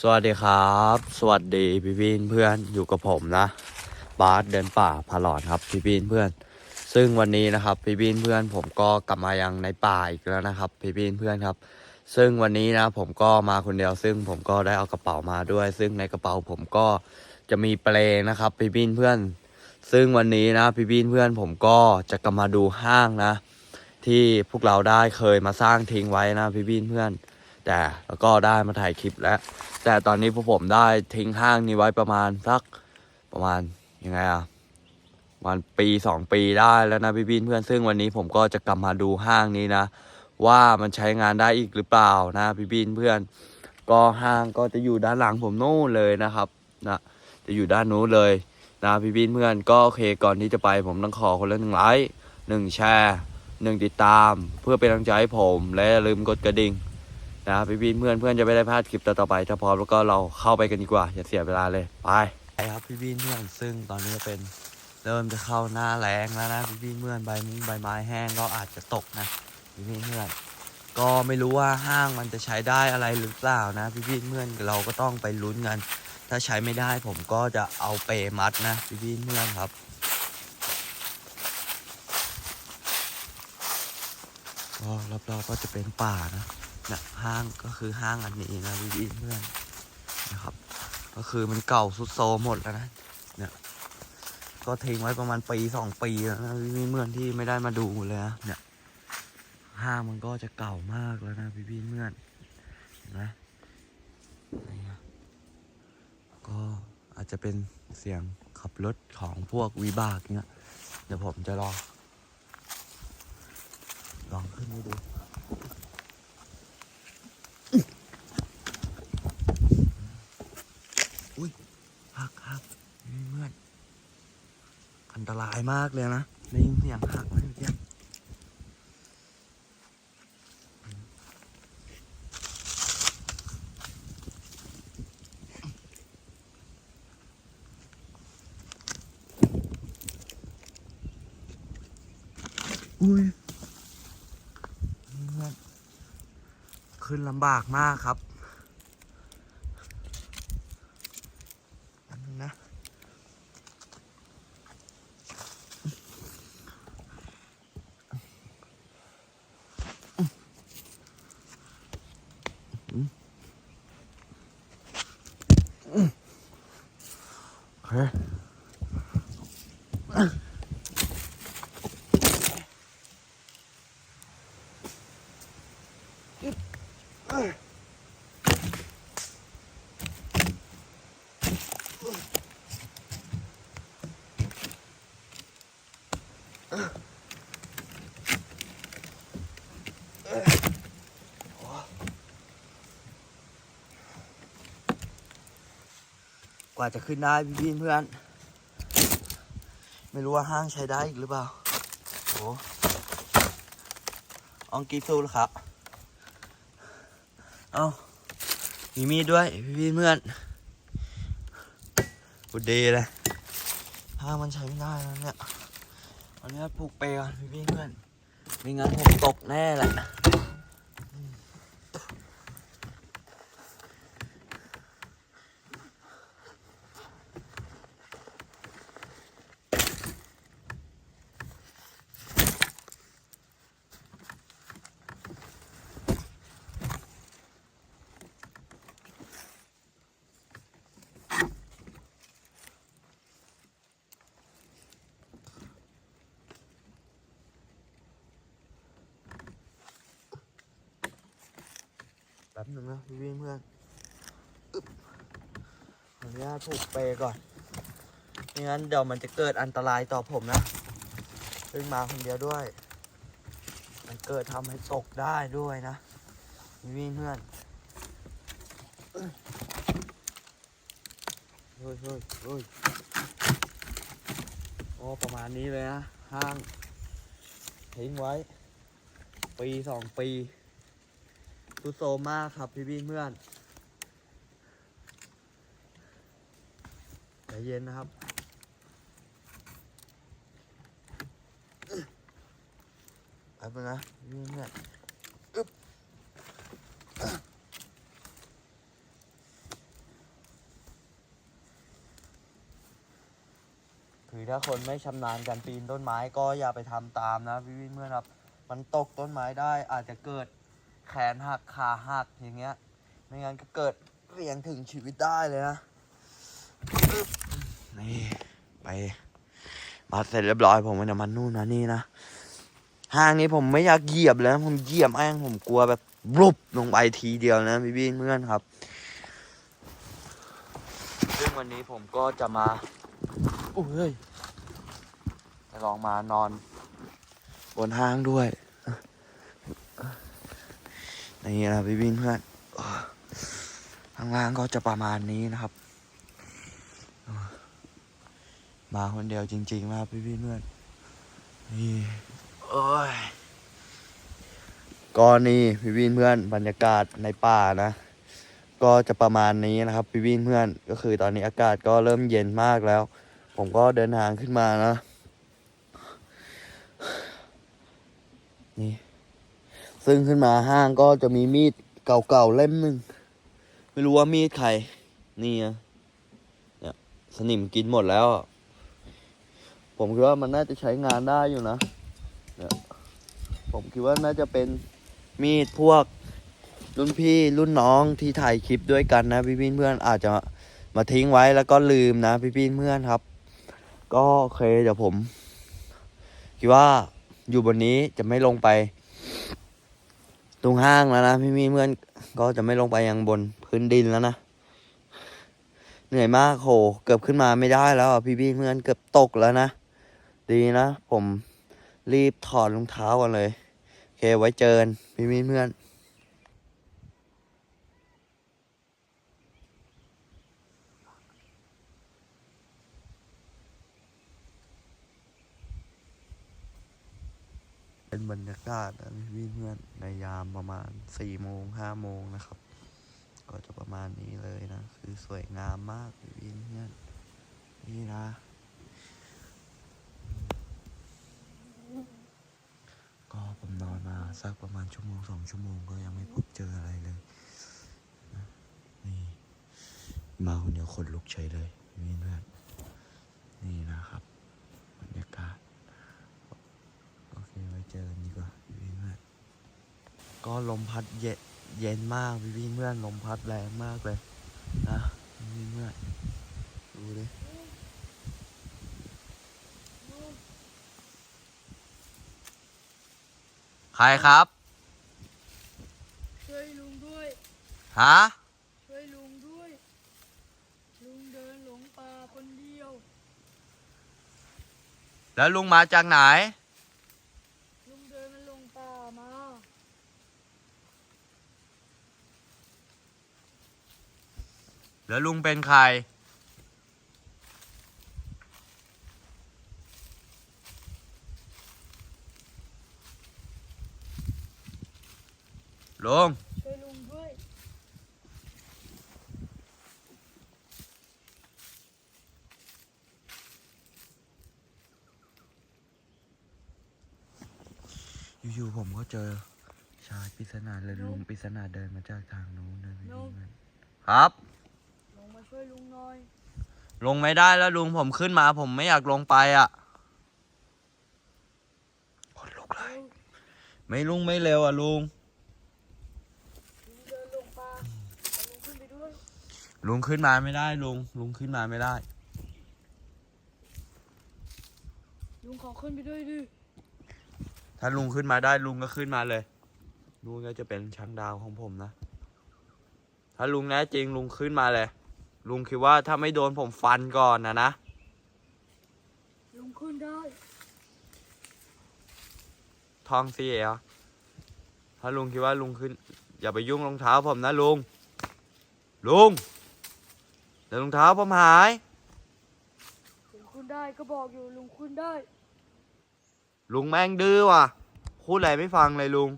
สวัสดีครับ สวัสดีพี่พี่เพื่อนอยู่กับผมนะ บาสเดินป่าพาหลอดครับพี่พี่เพื่อน ซึ่งวันนี้นะครับพี่พี่เพื่อนผมก็กลับมายังในป่าอีกแล้วนะครับพี่พี่เพื่อนครับ ซึ่งวันนี้นะผมก็มาคนเดียว ซึ่งผมก็ได้เอากระเป๋ามาด้วย ซึ่งในกระเป๋าผมก็จะมีเปลนะครับพี่พี่เพื่อน ซึ่งวันนี้นะพี่พี่เพื่อนผมก็จะกลับมาดูห้างนะ ที่พวกเราได้เคยมาสร้างทิ้งไว้นะพี่พี่เพื่อน แต่แล้วก็ได้มาถ่ายคลิปแล้ว แต่ตอนนี้พวกผมได้ทิ้งห้างนี้ไว้ประมาณสักประมาณยังไงอะประมาณปีสองปีได้แล้วนะพี่บินเพื่อนซึ่งวันนี้ผมก็จะกลับมาดูห้างนี้นะ ว่ามันใช้งานได้อีกหรือเปล่านะพี่บินเพื่อน ก็ห้างก็จะอยู่ด้านหลังผมนู่นเลยนะครับนะจะอยู่ด้านนู้นเลยนะพี่บินเพื่อนก็โอเคก่อนที่จะไป ผมต้องขอคนละหนึ่งไลค์หนึ่งแชร์หนึ่งติดตาม เพื่อเป็นกำลังใจให้ผมและอย่าลืมกดกระดิ่ง นะครับพี่บินเพื่อนเพื่อนจะไม่ได้พลาดคลิปต่อๆไป ถ้าพร้อมแล้วก็เราเข้าไปกันดีกว่า อย่าเสียเวลาเลย ไปไปครับพี่บินเพื่อนซึ่งตอนนี้เป็นเริ่มจะเข้าหน้าแรงแล้วนะพี่บินเพื่อนใบมุ้งใบไม้แห้งก็อาจจะตกนะพี่บินเพื่อนก็ไม่รู้ว่าห้างมันจะใช้ได้อะไรหรือเปล่านะ พี่บินเพื่อนเราก็ต้องไปลุ้นกัน ถ้าใช้ไม่ได้ผมก็จะเอาเปมัดนะพี่บินเพื่อนครับรอบๆก็จะเป็นป่านะ นะห้างก็คือห้างอันนี้นะพี่เพื่อนนะครับ ก็คือมันเก่าสุดโซหมดแล้วนะเนี่ยก็ทิ้งไว้ประมาณปีสองปีแล้วนะพี่เพื่อนที่ไม่ได้มาดูเลยนะเนี่ยห้างมันก็จะเก่ามากแล้วนะพี่พี่เพื่อนเห็นไหมนี่นะก็อาจจะเป็นเสียงขับรถของพวกวิบากเนี่ยเดี๋ยวผมจะลองลองขึ้นให้ดู หักหักนี่เพื่อน อันตราย มากเลยนะได้ยินเสียงหักไหมเมื่อกี้อุ้ยขึ้นลำบากมากครับ กว่าจะขึ้นได้พี่พี่เพื่อน ไม่รู้ว่าห้างใช้ได้อีกหรือเปล่าโอ้อองกีซูลครับ เอามีมีดด้วย พี่พี่เพื่อนกูดีเลยห้างมันใช้ไม่ได้แล้วเนี่ย อันนี้ผูกเปรย์ก่อนพี่พี่เพื่อน ไม่งั้นผมตกแน่แหละ แป๊บนึงนะพี่เพื่อนอึ๊บขออนุญาตผูกเปย์ก่อนไม่งั้นเดี๋ยวมันจะเกิดอันตรายต่อผมนะซึ่งมาคนเดียวด้วย มันเกิดทำให้ตกได้ด้วยนะพี่เพื่อนเฮ้ยเฮ้ยเฮ้ยโอ้ประมาณนี้เลยนะห้างทิ้งไว้ ปีสองปี สุโซมมากครับพี่พี่เพื่อนใจเย็นนะครับ แปนะพี่เพื่อนะคือถ้าคนไม่ชำนาญการปีนต้นไม้ก็อย่าไปทำตามนะพี่วิ่เพื่อนครับ มันตกต้นไม้ได้อาจจะเกิด แขนหักขาหักอย่างเงี้ย ไม่งั้นก็เกิดเสี่ยงถึงชีวิตได้เลยนะอึ๊บนี่ไป มาเสร็จเรียบร้อยผมมันจะมานู่นนะนี่นะห้างนี้ผมไม่อยากเหยียบเลยนะผมเหยียบแม่งผมกลัวแบบรุบลงไปทีเดียวนะพี่วินเพื่อนครับ ซึ่งวันนี้ผมก็จะมาอุ้ยเฮ้ยจะลองมานอน บนห้างด้วย นี่นะพี่บินเพื่อนข้างล่างก็จะประมาณนี้นะครับ มาคนเดียวจริงๆนะครับพี่บินเพื่อนนี่โอ้ยก็นี่พี่บินเพื่อนบรรยากาศในป่านะ ก็จะประมาณนี้นะครับพี่บินเพื่อนก็คือตอนนี้อากาศก็เริ่มเย็นมากแล้ว ผมก็เดินทางขึ้นมานะ นี่ ซึ่งขึ้นมาห้างก็จะมีมีดเก่าๆเล่มหนึ่งไม่รู้ว่ามีดใครนี่อะเนี่ยสนิมกินหมดแล้ว ผมคิดว่ามันน่าจะใช้งานได้อยู่นะเนี่ยผมคิดว่าน่าจะเป็นมีดพวกรุ่นพี่รุ่นน้องที่ถ่ายคลิปด้วยกันนะพี่พี่เพื่อนอาจจะมาทิ้งไว้แล้วก็ลืมนะพี่พี่เพื่อนครับ ก็โอเคเดี๋ยวผม คิดว่าอยู่บนนี้จะไม่ลงไป ลงห้างแล้วนะพี่พี่เพื่อนก็จะไม่ลงไปยังบนพื้นดินแล้วนะ เหนื่อยมากโหเกือบขึ้นมาไม่ได้แล้วพี่พี่เพื่อนเกือบตกแล้วนะ ดีนะ ผมรีบถอดรองเท้ากันเลยโอเคไว้เจอกันพี่พี่เพื่อน เป็นบรรยากาศนะพี่เพื่อนในยามประมาณสี่โมงห้าโมงนะครับ ก็จะประมาณนี้เลยนะ คือสวยงามมากพี่เพื่อนนี่นะ ก็ผมนอนมาสักประมาณชั่วโมงสองชั่วโมงก็ยังไม่พบเจออะไรเลยนะนี่มาคนเดียวคนลุกเฉยเลยพี่เพื่อนนี่นะครับรรยากาศ โอเคไว้เจอกันดีกว่าพี่พี่เพื่อน ก็ลมพัดเย็นเย็นมากพี่พี่เพื่อนลมพัดแรงมากเลยนะพี่พี่เพื่อนดูดิใครครับ ช่วยลุงด้วยฮะช่วยลุงด้วย ลุงเดินหลงป่าคนเดียว แล้วลุงมาจากไหน ลุงเดินมันหลงป่ามา แล้วลุงเป็นใคร ลุง ช่วยลุงด้วย อยู่ๆผมก็เจอ ชายปริศนาเลยลุงปริศนาเดินมาจากทางนู้นนะพี่พี่เพื่อนครับลงมา ช่วยลุงหน่อย ลงไม่ได้แล้วลุงผมขึ้นมา ผมไม่อยากลงไปอะคนลุกเลยเร็วไม่ลุงไม่เร็วอะลุง ลุงเดินหลงป่าเอาลุงขึ้นไปด้วยลุงขึ้นมาไม่ได้ลุง ลุงขึ้นมาไม่ได้ ลุงขอขึ้นไปด้วยดิถ้าลุงขึ้นมาได้ลุงก็ขึ้นมาเลย ลุงก็จะเป็นช้างดาวของผมนะ ถ้าลุงแน่จริงลุงขึ้นมาเลย ลุงคิดว่าถ้าไม่โดนผมฟันก่อนนะนะ ลุงขึ้นได้ ทองเสียถ้าลุงคิดว่าลุงขึ้น อย่าไปยุ่งรองเท้าผมนะลุง ลุงเดี๋ยวรองเท้าผมหาย ลุงขึ้นได้ก็บอกอยู่ลุงขึ้นได้ ลุงแม่งดื้อว่ะพูดอะไรไม่ฟังเลยลุง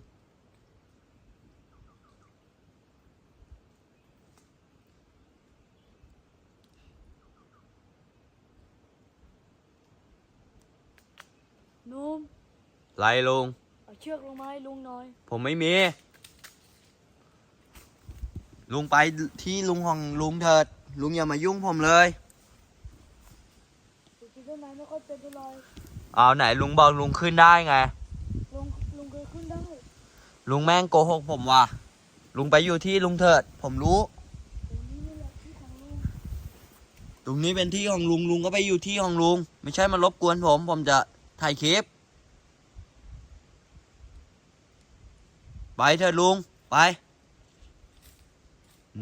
นุ่มไรลุง เอาเชือกลงมาให้ลุงหน่อย ผมไม่มี ลุงไปที่ลุงของลุงเถิด ลุงอย่ามายุ่งผมเลยลุงกินต้นไม้ไม่ค่อยเป็นเท่าไหร่เอาไหนลุงบอกลุงขึ้นได้ไง ลุงลุงเคยขึ้นได้ลุงแม่งโกหกผมว่ะ ลุงไปอยู่ที่ลุงเถิด ผมรู้ ตรงนี้นี่แหละที่ของลุงตรงนี้เป็นที่ของลุงลุงก็ไปอยู่ที่ของลุง ไม่ใช่มารบกวนผม ผมจะ ถ่ายคลิป ไปเถอะลุง ไป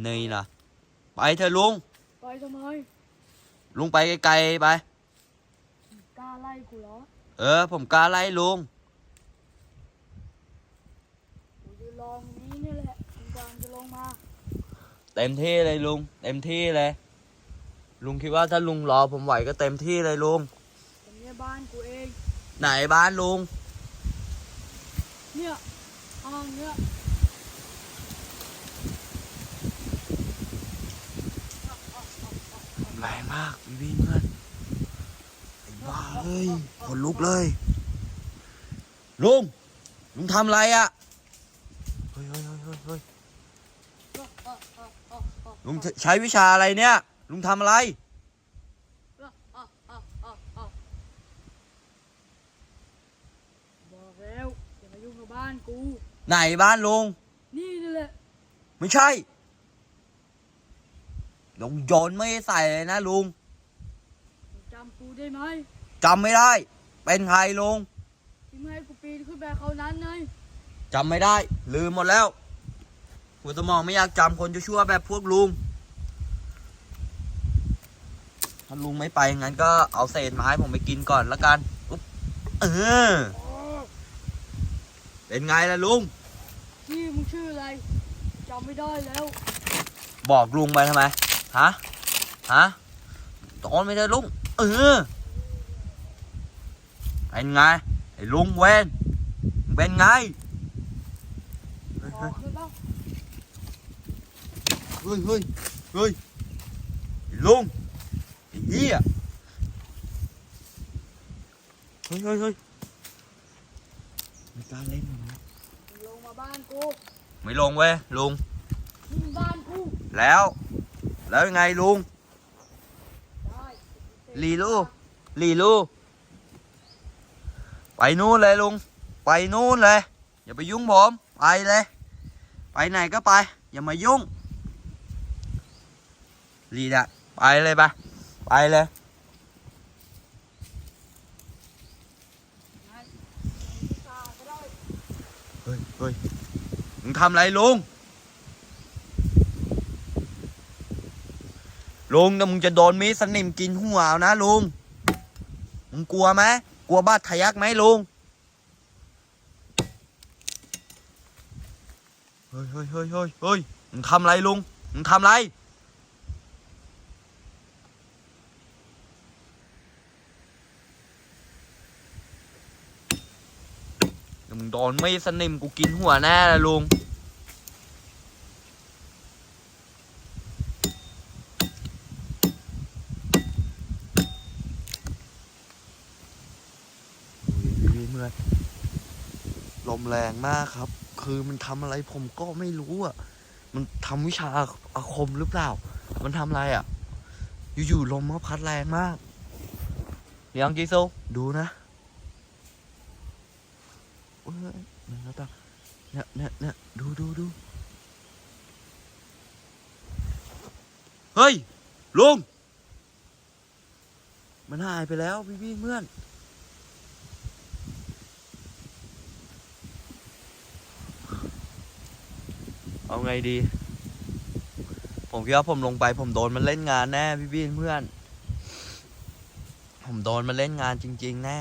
นี่นะไปเถอะลุง ไปทำไม ลุงไปไกลๆไป กล้าไล่กูเหรอ เออ ผมกล้าไล่ลุงกูจะลองนี้นี่แหละมึงกำลังจะลงมา เต็มที่เลยลุง เต็มที่เลย ลุงคิดว่าถ้าลุงรอผมไหวก็เต็มที่เลยลุง ตรงนี้บ้านกูเอง ไหนบ้านลุง เนี่ยห้องเนี่ยแรงมากพี่พี่เพื่อนไอ้บ้าเฮ้ยขนลุกเลย ลุง ลุงทำอะไรอะ่ะ เฮ้ยเฮ้ยเฮ้ยเฮ้ยเฮ้ยลุงใช้วิชาอะไรเนี่ย ลุงทำอะไร บอกแล้วอย่ามายุ่ง กับบ้านกู ไหนบ้านลุงนี่นี่แหละ ไม่ใช่ ลุงโยนไม่ใส่เลยนะลุงมึงจำกูได้ไหมจำไม่ได้ เป็นใครลุงที่ไม่ให้กูปีนขึ้นไปเขานั้นไงจำไม่ได้ ลืมหมดแล้วหัวสมองไม่อยากจำคนชั่วๆแบบพวกลุง ถ้าลุงไม่ไปงั้นก็เอาเศษไม้ผมไปกินก่อนละกันอุ๊บเออ เป็นไงล่ะลุงนี่มึงชื่ออะไรจำไม่ได้แล้ว บอกลุงไปทำไม ฮะ ฮะตอนไม่ได้ลุง เออ เป็นไง ไอ้ลุงเวนเป็นไงเฮ้ยขอขึ้นบ้างเฮ้ยเฮ้ยเฮ้ยไอ้ลุงไอ้เหี้ยเฮ้ยเฮ้ยเฮ้ย ไม่กล้าเล่นนะมึงลงมาบ้านกูไม่ลงเว้ยลุงนี่มันบ้านกูแล้ว แล้วยังไงลุงได้ลีลูลีลูไปนู่นเลยลุง ไปนู่นเลย อย่าไปยุ่งผมไปเลย ไปไหนก็ไป อย่ามายุ่งลีดะไปเลยไปไปเลย ได้ตาก็ได้ เฮ้ยเฮ้ยมึง ทำไรลุงลุงนะมึงจะโดนมีสนิมกินหัวนะลุง มึงกลัวไหมกลัวบาดทะยักไหมลุง เฮ้ยเฮ้ยเฮ้ยเฮ้ยเฮ้ยมึงทำไรลุง มึงทำไร มึงโดนไม่สนิมกูกินหัวแน่เลยลุง พี่เมื่อนลม แรงมากครับ คือมันทำอะไรผมก็ไม่รู้อะ มันทำวิชาอาคมหรือเปล่า มันทำอะไรอะ อยู่ๆลมก็พัดแรงมากเลี้ยงจีโซดูนะเอ้ยมันแล้วตาเนี่ยเนี่ยเนี่ยดูดูดูเฮ้ยลุงมันหายไปแล้วพี่พี่เพื่อน เอาไงดี ผมคิดว่าผมลงไป ผมโดนมันเล่นงานแน่พี่พี่เพื่อน ผมโดนมันเล่นงานจริง ๆ แน่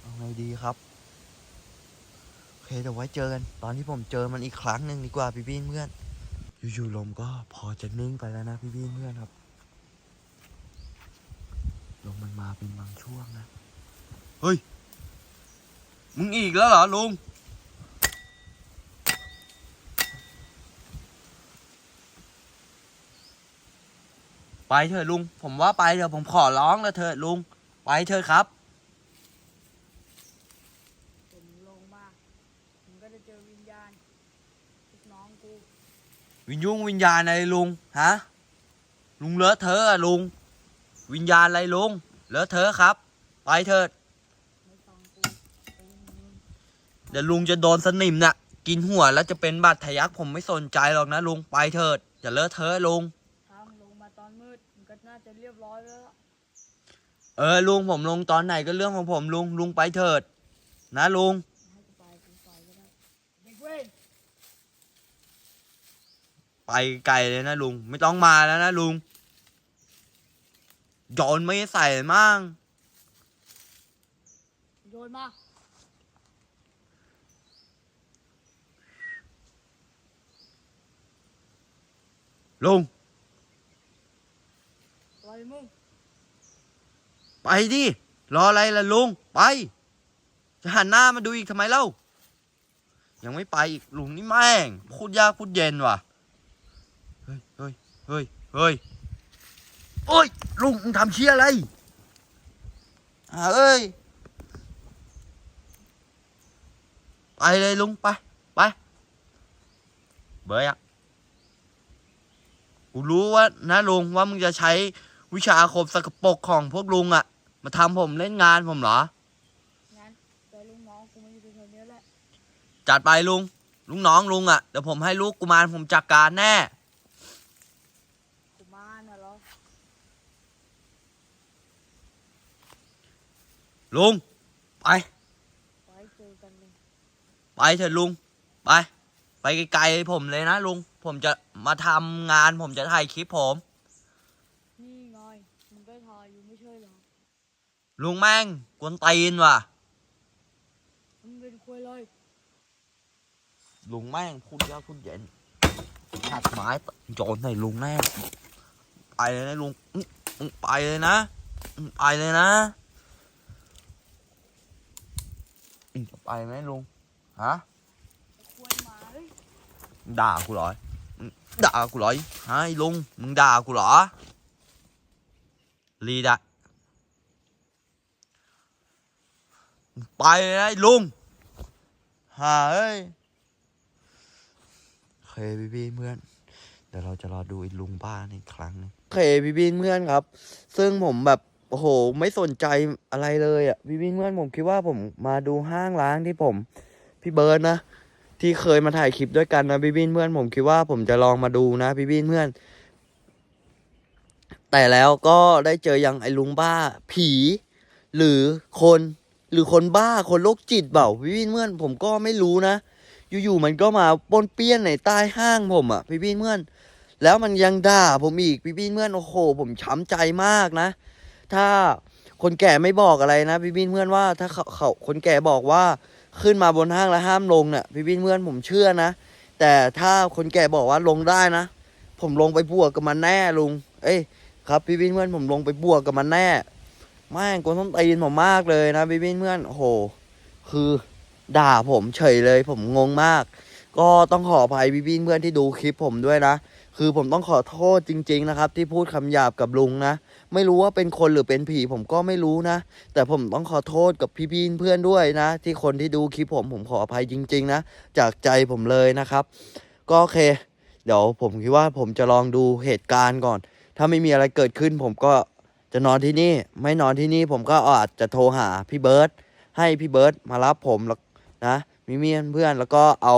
เอาไงดีครับโอเคเดี๋ยวไว้เจอกันตอนที่ผมเจอมันอีกครั้งหนึ่งดีกว่าพี่พี่เพื่อนอยู่ๆลมก็พอจะนิ่งไปแล้วนะพี่พี่เพื่อนครับลมมันมาเป็นบางช่วงนะ เฮ้ย มึงอีกแล้วเหรอลุง ไปเถอะลุง ผมว่าไปเถอะผมขอร้องแล้วเถอะลุง ไปเถอะครับ ผมลงมา ผมก็จะเจอวิญญาณลูกน้องกู วิญญุงวิญญาณอะไรลุง ฮะ ลุงเลอะเทอะอะลุง วิญญาณอะไรลุง เลอะเทอะครับ ไปเถิด เดี๋ยวลุงจะโดนสนิมน่ะ กินหัวแล้วจะเป็นบาดทะยักผมไม่สนใจหรอกนะลุงไปเถิดอย่าเลอะเทอะลุงทางลงมาตอนมืดมันก็น่าจะเรียบร้อยแล้วล่ะเออลุงผมลงตอนไหนก็เรื่องของผมลุงลุงไปเถิด นะลุงให้กูไปกูไปก็ได้เด็กเว้ยไปไกลเลยนะลุงไม่ต้องมาแล้วนะลุงโยนไม่ใส่มั่งโยนมา ลุงปล่อยมึงไปดิ รออะไรล่ะลุง ไป จะหันหน้ามาดูอีกทำไมเล่า ยังไม่ไปอีกลุงนี่แม่งพูดยากพูดเย็นว่ะ เฮ้ยเฮ้ยเฮ้ยเฮ้ยโอ้ยลุงมึงทำเชี่ยอะไรอ่าเอ้ย ไปเลยลุงไป ไป เบยอะ กูรู้ว่านะลุงว่ามึงจะใช้วิชาอาคมสกปรกของพวกลุงอะมาทำผมเล่นงานผมเหรอ งั้นเจอลุงน้องกูมาอยู่แถวๆนี้แหละจัดไปลุง ลุงน้องลุงอะเดี๋ยวผมให้ลูกกุมารผมจัดการแน่ กูมาน่ะเหรอลุง ไป ไว้เจอกันเลยไปเถอะลุง ไป ไปไกลๆผมเลยนะลุง ผมจะมาทำงาน ผมจะถ่ายคลิปผม นี่ไงมึงก็ทายอยู่ไม่ใช่เหรอลุงแม่งกวนตีนว่ะ มึงเป็นคุยเลยลุงแม่งพูดยากพูดเย็นหักไม้โจนใส่ลุงแน่ไปเลยนะลุงอื้อมึงไปเลยนะมึงไปเลยนะมึงจะไปไหมลุงฮะ คุยหมาเฮ้ยมึงด่ากูเหรอมึง ด่ากูเหรอฮะไอ้ลุงมึงด่ากูเหรอลีดะมึงไปเลยนะไอ้ลุงฮ่าเอ้ยโอเคพี่พี่เพื่อนเดี๋ยวเราจะรอดูไอ้ลุงบ้านอีกครั้งหนึงโอเคพี่พี่เพื่อนครับ ซึ่งผมแบบโอ้โหไม่สนใจอะไรเลยอะพี่พี่เพื่อนผมคิดว่าผมมาดูห้างร้างที่ผม พี่เบิร์ดนะ ที่เคยมาถ่ายคลิปด้วยกันนะพี่บินเพื่อนผมคิดว่าผมจะลองมาดูนะพี่บินเพื่อน แต่แล้วก็ได้เจออย่างไอ้ลุงบ้า ผี หรือคนหรือคนบ้าคนโรคจิตเปล่าพี่บินเพื่อน ผมก็ไม่รู้นะอยู่ๆมันก็มาปนเปี้ยนในใต้ห้างผมอะพี่บินเพื่อน แล้วมันยังด่าผมอีกพี่บินเพื่อนโอ้โห ผมช้ำใจมากนะ ถ้าคนแก่ไม่บอกอะไรนะพี่บินเพื่อนว่า ถ้าเขาเขาคนแก่บอกว่า ขึ้นมาบนห้างแล้วห้ามลงเนี่ยพี่พี่เพื่อนผมเชื่อนะ แต่ถ้าคนแก่บอกว่าลงได้นะ ผมลงไปบวกกับมันแน่ลุง เอ้ยครับพี่พี่เพื่อนผมลงไปบวกกับมันแน่แม่งกวนต้นตีนผมมากเลยนะพี่พี่เพื่อนโอ้โหคือด่าผมเฉยเลยผมงงมาก ก็ต้องขออภัยพี่พี่เพื่อนที่ดูคลิปผมด้วยนะ คือผมต้องขอโทษจริง ๆ นะครับ ที่พูดคำหยาบกับลุงนะ ไม่รู้ว่าเป็นคนหรือเป็นผีผมก็ไม่รู้นะ แต่ผมต้องขอโทษกับพี่ๆเพื่อนด้วยนะ ที่คนที่ดูคลิปผมผมขออภัยจริง ๆ นะ จากใจผมเลยนะครับ ก็โอเค เดี๋ยวผมคิดว่าผมจะลองดูเหตุการณ์ก่อน ถ้าไม่มีอะไรเกิดขึ้น ผมก็จะนอนที่นี่ ไม่นอนที่นี่ผมก็อาจจะโทรหาพี่เบิร์ตให้พี่เบิร์ตมารับผมแล้วนะมีเมียเพื่อนแล้วก็เอา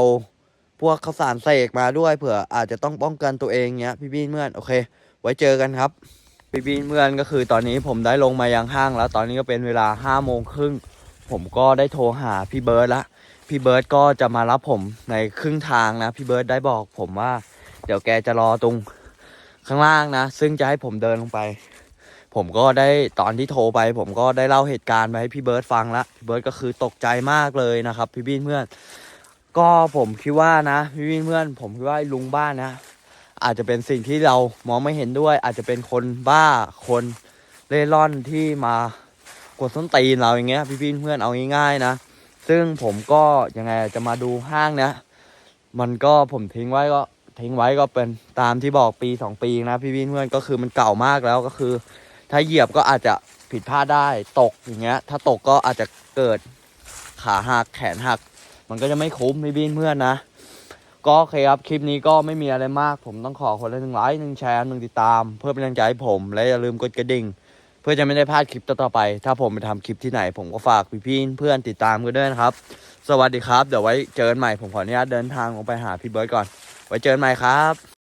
วกข้าวสารเสกมาด้วยเผื่ออาจจะต้องป้องกันตัวเองเงี้ยพี่ๆเพื่อนโอเค ไว้เจอกันครับพี่พี่เพื่อนก็คือตอนนี้ผมได้ลงมายังห้างแล้ว ตอนนี้ก็เป็นเวลาห้าโมงครึ่งผมก็ได้โทรหาพี่เบิร์ดละพี่เบิร์ดก็จะมารับผมในครึ่งทางนะพี่เบิร์ดได้บอกผมว่า เดี๋ยวแกจะรอตรงข้างล่างนะ ซึ่งจะให้ผมเดินลงไป ผมก็ได้ตอนที่โทรไป ผมก็ได้เล่าเหตุการณ์ไปให้พี่เบิร์ดฟังละพี่เบิร์ดก็คือตกใจมากเลยนะครับ พี่พี่เพื่อน ก็ผมคิดว่านะพี่เพื่อนผมคิดว่าลุงบ้านนะ อาจจะเป็นสิ่งที่เรามองไม่เห็นด้วย อาจจะเป็นคนบ้าคนเล่ร่อนที่มากดส้นตีนเราอย่างเงี้ยพี่พี่เพื่อนเอาง่ายๆนะ ซึ่งผมก็ยังไงจะมาดูห้างนะ มันก็ผมทิ้งไว้ก็ทิ้งไว้ก็เป็นตามที่บอกปีสองปีนะพี่พี่เพื่อนก็คือมันเก่ามากแล้วก็คือ ถ้าเหยียบก็อาจจะผิดพลาดได้ตกอย่างเงี้ย ถ้าตกก็อาจจะเกิดขาหักแขนหัก มันก็จะไม่คุ้มไม่บินเพื่อนนะ ก็โอเคครับคลิปนี้ก็ไม่มีอะไรมาก ผมต้องขอคนละหนึ่งไลค์หนึ่งแชร์หนึ่งติดตาม เพื่อเป็นกำลังใจให้ผม และอย่าลืมกดกระดิ่ง เพื่อจะไม่ได้พลาดคลิปต่อๆไป ถ้าผมไปทำคลิปที่ไหน ผมก็ฝากพี่ๆเพื่อนติดตามกันด้วยนะครับ สวัสดีครับเดี๋ยวไว้เจอกันใหม่ผมขออนุญาตเดินทางลงไปหาพี่เบิร์ดก่อน ไว้เจอกันใหม่ครับ